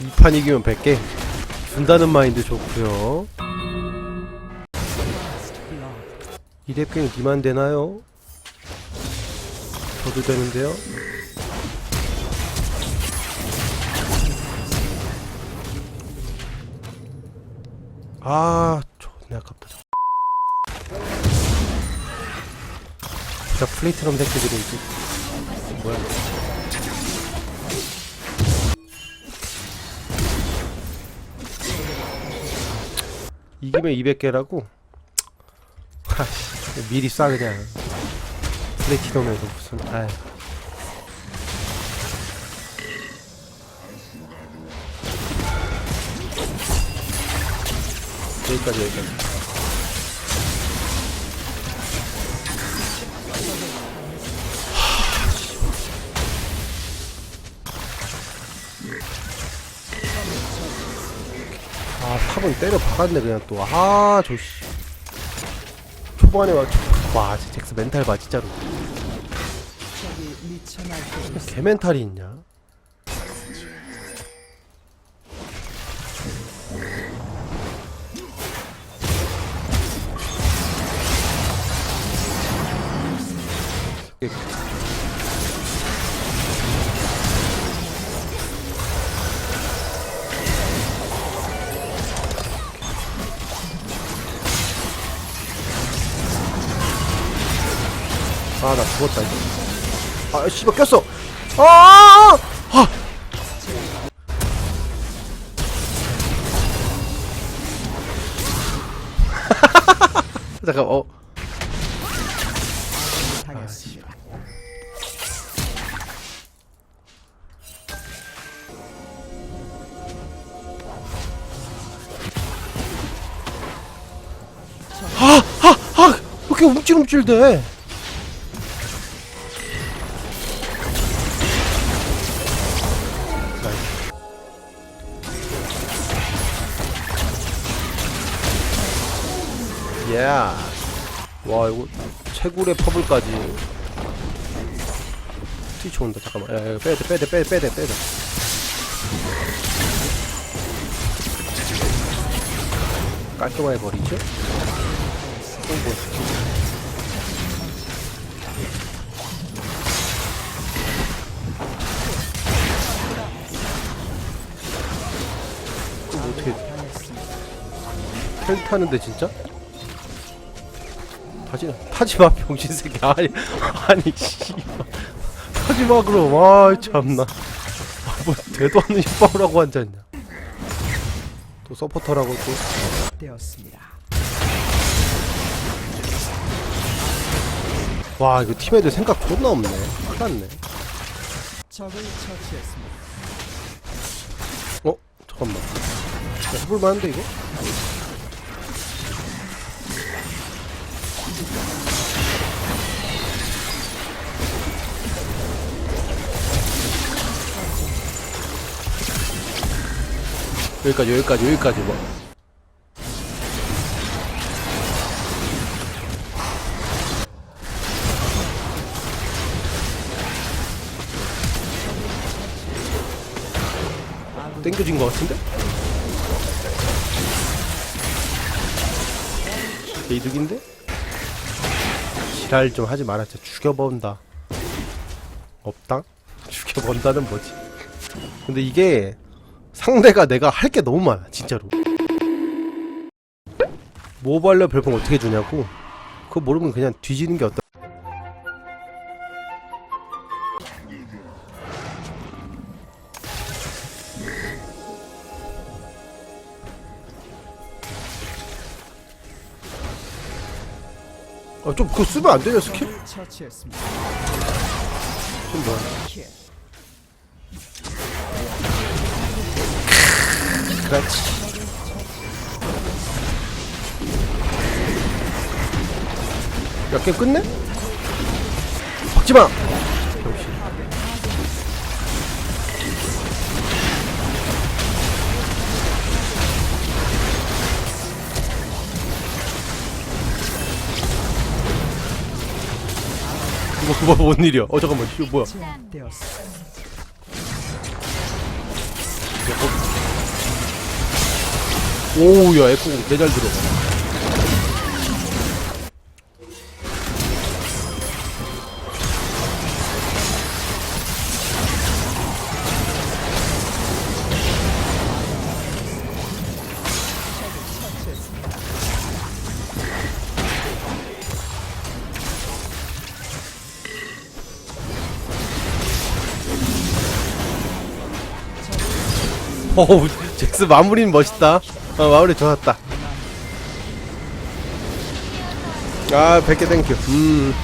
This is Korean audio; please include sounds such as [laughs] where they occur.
2판 이기면 100개. 준다는 마인드 좋고요. 2렙 게임 니만 되나요? 저도 되는데요. 아 존나 아깝다 진짜 플레이트럼 새끼들이 뭐야 이기면 200개라고? 하씨 미리 싸 그냥. 플래티넘에도 무슨 아휴 여기까지 여기까지 아 탑은 때려 박았네 그냥 또 아 조씨. 초반에 와, 와 진짜 잭스 멘탈 봐 진짜로. 개 멘탈이 있냐 아 나 죽었다 이거 아 씨발 꼈어 아, 아! [laughs] 잠깐 어 아. 아, 움찔움찔대? 예. 와 이거 채굴의 퍼블까지. 트위치 온다 잠깐만. 야, 야, 빼야 돼 빼야 돼 빼야 돼 빼야 돼 빼야 돼. 깔끔하게 버리죠? 홍보 스킬. 이거 어떻게 헬 타는데 진짜? 타지 타지마 병신 새끼 아니 아니 씨 타지마 그럼 아 참나 아, 뭐 되도 않는 협박을 하고 앉았냐 또 서포터라고 또 되었습니다. 와 이거 팀 애들 생각 존나 없네 큰일 났네 적을 처치했습니다. 어? 잠깐만 야, 해볼만한데 이거? 여기까지 여기까지 여기까지 뭐 땡겨진 것 같은데? 이득인데? 지랄 좀 하지 마라 진짜 죽여본다. 없당? [laughs] 죽여본다는 뭐지? 근데 이게 상대가 내가 할 게 너무 많아 진짜로. 모바일러 별풍 어떻게 주냐고. 그거 모르면 그냥 뒤지는 게 어떠 아, 좀 그거 쓰면 안 되냐 스킬? 처치했습니다. 그렇지 몇개 끝내? 박지마! 역시 뭐, 뭔 일이야? 어, 잠깐만, 이거 뭐야? 오우, 야, 에코 내잘 들어. 어우 잭스 마무리는 멋있다. 어 마무리 좋았다. 아 100개 땡큐 음